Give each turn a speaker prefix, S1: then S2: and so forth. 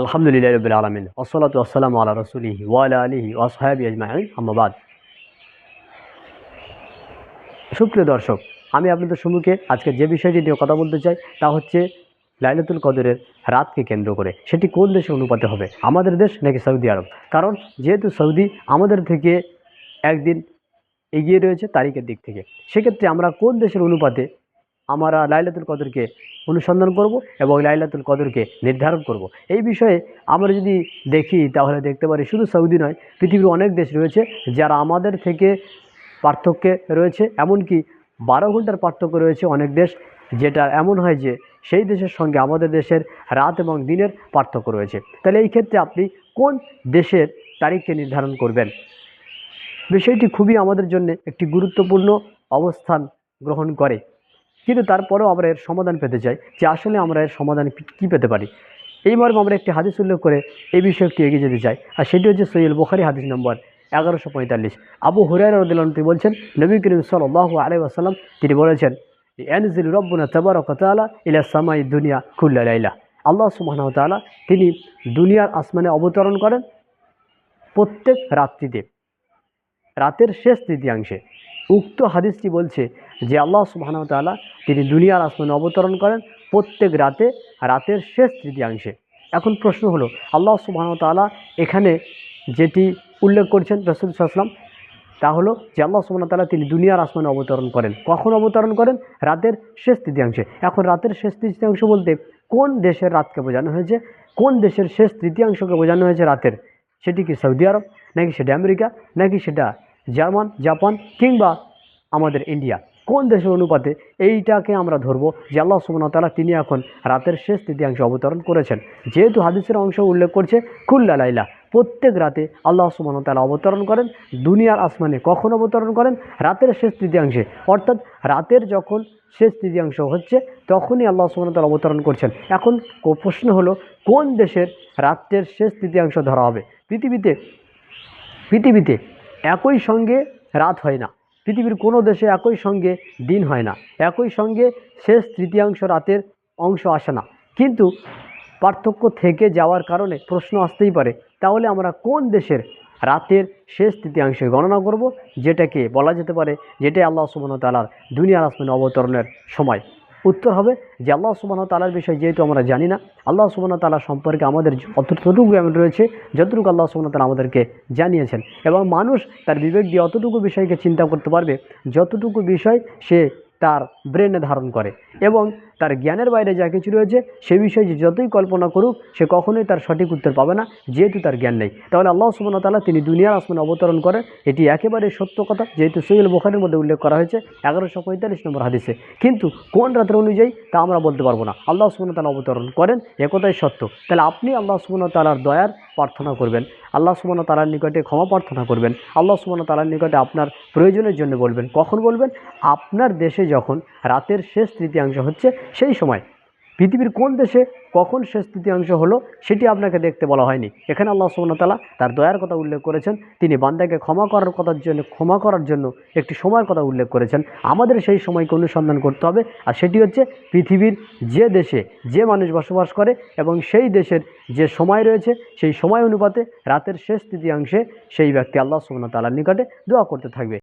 S1: আলহামদুলিল্লাহ রবিল আলমিন ওসলাত আসসালাম আল্লাহ রসুলিহি ওয়ালা আলিহি ওয়াসহাবি আজমাইন আহমাবাদ সুপ্রিয় দর্শক, আমি আপনাদের সম্মুখে আজকে যে বিষয়টি নিয়ে কথা বলতে চাই, তা হচ্ছে লাইলাতুল কদরের রাতকে কেন্দ্র করে। সেটি কোন দেশে অনুপাতে হবে? আমাদের দেশ নাকি সৌদি আরব? কারণ যেহেতু সৌদি আমাদের থেকে একদিন এগিয়ে রয়েছে তারিখের দিক থেকে। সেক্ষেত্রে আমরা কোন দেশের অনুপাতে আমরা লাইলাতুল কদরকে অনুসন্ধান করব এবং লাইলাতুল কদরকে নির্ধারণ করব। এই বিষয়ে আমরা যদি দেখি, তাহলে দেখতে পারি শুধু সৌদি নয়, পৃথিবীর অনেক দেশ রয়েছে যারা আমাদের থেকে পার্থক্যে রয়েছে। এমনকি বারো ঘণ্টার পার্থক্য রয়েছে অনেক দেশ, যেটা এমন হয় যে সেই দেশের সঙ্গে আমাদের দেশের রাত এবং দিনের পার্থক্য রয়েছে। তাহলে এই ক্ষেত্রে আপনি কোন দেশের তারিখকে নির্ধারণ করবেন? বিষয়টি খুবই আমাদের জন্য একটি গুরুত্বপূর্ণ অবস্থান গ্রহণ করে। কিন্তু তারপরেও আমরা এর সমাধান পেতে চাই যে আসলে আমরা এর সমাধান কী পেতে পারি। এই মর্মে আমরা একটি হাদিস উল্লেখ করে এই বিষয়ে একটু এগিয়ে যেতে চাই। আর সেটি হচ্ছে সৈয়দ বোখারি হাদিস নম্বর এগারোশো পঁয়তাল্লিশ। আবু হুরায়রা রদিল্লাহ তিনি বলছেন, নবী করিম সাল্লাহ আলাই আসাল্লাম তিনি বলেছেন এনজিল রব্বনা তবরক তালা ইলা সামাই দুনিয়া খুল্লা লাইলা। আল্লাহ সুবাহ তালা তিনি দুনিয়ার আসমানে অবতরণ করেন প্রত্যেক রাত্রিতে। রাতের শেষ তৃতীয়াংশে। উক্ত হাদিসটি বলছে যে আল্লাহ সুবাহন তাল্লাহ তিনি দুনিয়ার আসমানে অবতরণ করেন প্রত্যেক রাতে, রাতের শেষ তৃতীয়াংশে। এখন প্রশ্ন হলো, আল্লাহ সুবাহন তাল্লাহ এখানে যেটি উল্লেখ করছেন রসুল সাল্লাম তা হলো যে আল্লাহ সুবাহ তাল্লাহ তিনি দুনিয়ার আসমানে অবতরণ করেন। কখন অবতরণ করেন? রাতের শেষ তৃতীয়াংশে। এখন রাতের শেষ তৃতীয়াংশ বলতে কোন দেশের রাতকে বোঝানো হয়েছে? কোন দেশের শেষ তৃতীয়াংশকে বোঝানো হয়েছে রাতের? সেটি কি সৌদি আরব, নাকি সেটা আমেরিকা, নাকি সেটা জার্মান, জাপান কিংবা আমাদের ইন্ডিয়া। কোন দেশের অনুপাতে এইটাকে আমরা ধরবো যে আল্লাহ ওয়া তিনি এখন রাতের শেষ তৃতীয়াংশ অবতরণ করেছেন। যেহেতু হাদিসের অংশ উল্লেখ করছে খুল্লা লাইলা, প্রত্যেক রাতে আল্লাহ ওয়া অবতরণ করেন, দুনিয়ার আসমানে কখন অবতরণ করেন? রাতের শেষ তৃতীয়াংশে। অর্থাৎ রাতের যখন শেষ তৃতীয়াংশ হচ্ছে, তখনই আল্লাহ ওয়া অবতরণ করছেন। এখন প্রশ্ন হলো, কোন দেশের রাত্রের শেষ তৃতীয়াংশ ধরা হবে? পৃথিবীতে পৃথিবীতে একই সঙ্গে রাত হয় না। পৃথিবীর কোনো দেশে একই সঙ্গে দিন হয় না। একই সঙ্গে শেষ তৃতীয়াংশ রাতের অংশ আসে না। কিন্তু পার্থক্য থেকে যাওয়ার কারণে প্রশ্ন আসতেই পারে, তাহলে আমরা কোন দেশের রাতের শেষ তৃতীয়াংশে গণনা করব? যেটাকে বলা যেতে পারে, যেটাই আল্লাহ সুবাহ তালার দুনিয়ার আসমানে অবতরণের সময়। উত্তর হবে যে আল্লাহ সুবাহ তালার বিষয়ে যেহেতু আমরা জানি না, আল্লাহ সুবাহ তালা সম্পর্কে আমাদের অতটুকু জ্ঞান রয়েছে, যতটুকু আল্লাহ সুবাহ তালা আমাদেরকে জানিয়েছেন। এবং মানুষ তার বিবেক দিয়ে অতটুকু বিষয়কে চিন্তা করতে পারবে, যতটুকু বিষয় সে তার ব্রেনে ধারণ করে। এবং তার জ্ঞানের বাইরে যা কিছু রয়েছে, সে বিষয়ে যে যতই কল্পনা করুক, সে কখনোই তার সঠিক উত্তর পাবে না, যেহেতু তার জ্ঞান নেই। তাহলে আল্লাহ সুবহানাহু তালা তিনি দুনিয়ার আসমানে অবতরণ করেন, এটি একেবারে সত্য কথা, যেহেতু সৈয়দ বোখারের মধ্যে উল্লেখ করা হয়েছে, এগারোশো পঁয়তাল্লিশ নম্বর হাদিসে। কিন্তু কোন রাতের অনুযায়ী তা আমরা বলতে পারব না। আল্লাহ সুবহানাহু ওয়া তাআলা অবতরণ করেন একথাই সত্য। তাহলে আপনি আল্লাহ সুবহানাহু তালার দয়ার প্রার্থনা করবেন। আল্লাহ সুবহানাহু ওয়া তাআলার নিকটে ক্ষমা প্রার্থনা করবেন। আল্লাহ সুবহানাহু ওয়া তাআলার নিকটে আপনার প্রয়োজনের জন্য বলবেন। কখন বলবেন? আপনার দেশে যখন রাতের শেষ তৃতীয়াংশ হচ্ছে সেই সময় পৃথিবীর কোন দেশে কখন শেষ তৃতীয়াংশ হলো সেটি আপনাকে দেখতে বলা হয়নি। এখানে আল্লাহ ওয়া তার দয়ার কথা উল্লেখ করেছেন। তিনি বান্দাকে ক্ষমা করার কথার জন্য, ক্ষমা করার জন্য একটি সময়ের কথা উল্লেখ করেছেন। আমাদের সেই সময়কে অনুসন্ধান করতে হবে। আর সেটি হচ্ছে পৃথিবীর যে দেশে যে মানুষ বসবাস করে এবং সেই দেশের যে সময় রয়েছে, সেই সময় অনুপাতে রাতের শেষ তৃতীয়াংশে সেই ব্যক্তি আল্লাহ তাআলার নিকটে দোয়া করতে থাকবে।